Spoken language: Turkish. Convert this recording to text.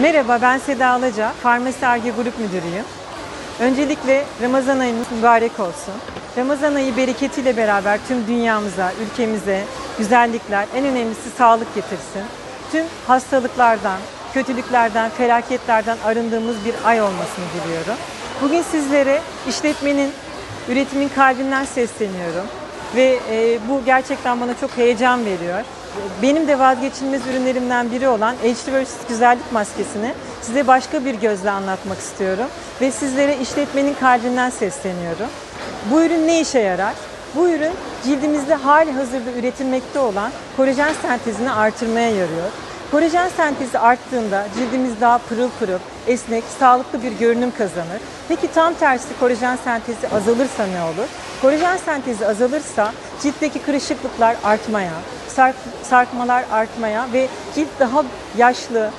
Merhaba ben Seda Alaca, Farmasi Arge Grup Müdürüyüm. Öncelikle Ramazan ayımız mübarek olsun. Ramazan ayı bereketiyle beraber tüm dünyamıza, ülkemize güzellikler, en önemlisi sağlık getirsin. Tüm hastalıklardan, kötülüklerden, felaketlerden arındığımız bir ay olmasını diliyorum. Bugün sizlere işletmenin, üretimin kalbinden sesleniyorum. Ve e, bu gerçekten bana çok heyecan veriyor. Benim de vazgeçilmez ürünlerimden biri olan H2 güzellik maskesini size başka bir gözle anlatmak istiyorum. Ve sizlere işletmenin kalbinden sesleniyorum. Bu ürün ne işe yarar? Bu ürün cildimizde hali hazırda üretilmekte olan kolajen sentezini artırmaya yarıyor. Kolajen sentezi arttığında cildimiz daha pırıl pırıl, esnek, sağlıklı bir görünüm kazanır. Peki tam tersi kolajen sentezi azalırsa ne olur? Kolajen sentezi azalırsa ciltteki kırışıklıklar artmaya, sark- sarkmalar artmaya ve cilt daha yaşlı,